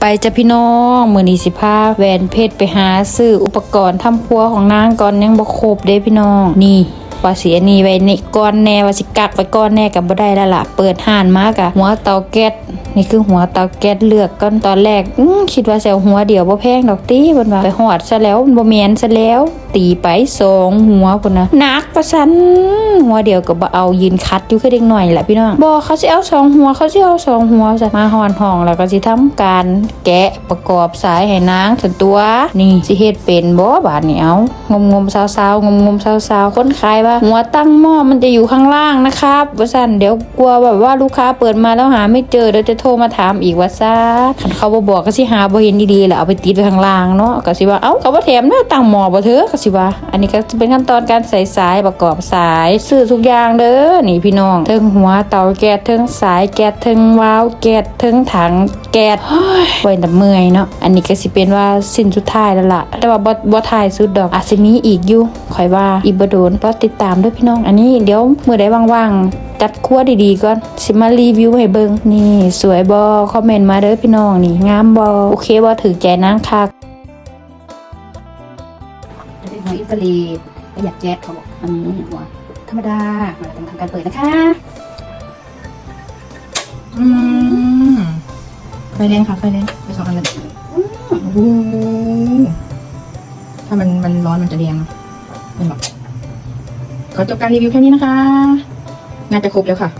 ไปจะพี่น้องมือนีสิพาแหวนเพชรไปหาซื้ออุปกรณ์ทำครัวของนางก่อนยังบ่ครบเด้พี่น้องนี่ว่าสิอันนี้ไว้นี่ก้อนแน่ว่าสิกักไว้ก้อนแน่กับบ่ได้แล้วล่ะเปิดห่านมากะหัวเตาแก๊สนี่คือหัวเตาแก๊สเลือกก่อนตอนแรกอืคิดว่าสิเอาหัวเดียวบ่แพงดอกติเพิ่นว่าไปหอดซะแล้วบ่แม่นซะแล้ว ตีไปสองหัวพุ่นนะนักประสันหัวเดียวก็บ่เอายืนคัดอยู่แคือเด็กหน่อยแหละพี่น้องบ่เขาสิเอาสองหัวเขาสิเอาสองหัวจะมาหอนห้องแล้วก็สิทำการแกะประกอบสายให้นางส่วนตัว นี่สิเฮ็ดเป็นบ่บาดนี้เอางมงมๆซาวงมงมๆซาวคนขายว่าหัวตั้งหม้อมันจะอยู่ข้างล่างนะครับว่าซั่นเดี๋ยวกลัวแบบว่าลูกค้าเปิดมาแล้วหาไม่เจอเดี๋ยวจะโทรมาถามอีกว่าซ่าคันเขาบอกก็สิหาบ่เห็นดีๆแหละเอาไปติดไว้ข้างล่างเนาะก็สิว่าเอ้าเขาบ่แถมเด้อตั้งหม้อบ่เถอะก็สิว่าอันนี้ก็จะเป็นขั้นตอนการใส่สายประกอบสายซื้อทุกอย่างเด้อนี่พี่น้องเทิงหัวเตาแก๊สเทิงสายแก๊สเทิงวาล์วแก๊สเทิงถังแก๊สเฮ้ยไว้แต่เมื่อยเนาะอันนี้ก็สิเป็นว่าสิ้นสุดท้ายแล้วล่ะแต่ว่าบ่บ่ท้ายสุดดอกอาจสิมีอีกอยู่ข่อยว่าอีบ่โดนรอติดตามด้วยพี่น้อง อันนี้เดี๋ยวมื้อใดว่างๆ จัดครัวดีๆก่อนสิมารีวิวให้เบิงนี่ สวยบ่คอมเมนต์มาเด้อพี่น้องนี่งามบ่โอเคบ่ถือใจนางคักจะ เป็นหัวอิตาลีประหยัดแก๊สเขาบอกอันนี้หัวธรรมดามาทำการเปิดนะคะ อืมไฟแรงค่ะไฟแรงไปสองอันเลยโอ้โหถ้ามันมันร้อนมันจะแดงเนอะเป็นแบบขอจบการรีวิวแค่นี้นะคะงานจะครบแล้วค่ะ